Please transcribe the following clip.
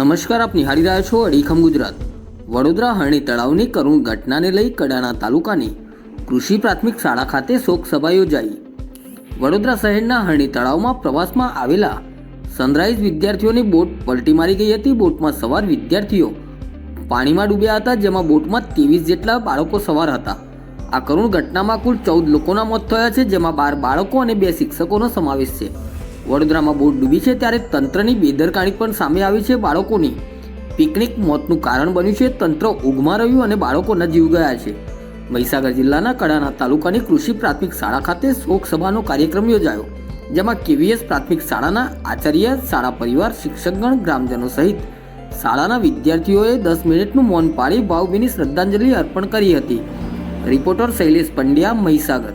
નમસ્કાર, આપ નિહાળી રહ્યા છો અડીખમ ગુજરાત. વડોદરા હરણી તળાવની કરુણ ઘટનાને લઈ કડાણા તાલુકાની કૃષિ પ્રાથમિક શાળા ખાતે શોક સભા યોજાઈ. વડોદરા શહેરના હરણી તળાવમાં પ્રવાસમાં આવેલા સનરાઈઝ વિદ્યાર્થીઓની બોટ પલટી મારી ગઈ હતી. બોટમાં સવાર વિદ્યાર્થીઓ પાણીમાં ડૂબ્યા હતા, જેમાં બોટમાં ત્રેવીસ જેટલા બાળકો સવાર હતા. આ કરુણ ઘટનામાં કુલ ચૌદ લોકોના મોત થયા છે, જેમાં બાર બાળકો અને બે શિક્ષકોનો સમાવેશ છે. વડોદરામાં બોટ ડૂબી છે ત્યારે તંત્રની બેદરકારી પણ સામે આવી છે બાળકોની. પિકનિક મોતનું કારણ બન્યું છે, તંત્ર ઉગમાં રહ્યું અને બાળકોના જીવ ગયા છે. મહીસાગર જિલ્લાના કડાના તાલુકાની કૃષિ પ્રાથમિક શાળા ખાતે શોક સભાનો કાર્યક્રમ યોજાયો, જેમાં કેવીએસ પ્રાથમિક શાળાના આચાર્ય, શાળા પરિવાર, શિક્ષકગણ, ગ્રામજનો સહિત શાળાના વિદ્યાર્થીઓએ દસ મિનિટનું મૌન પાળી ભાવભીની શ્રદ્ધાંજલિ અર્પણ કરી હતી. રિપોર્ટર શૈલેષ પંડ્યા, મહીસાગર.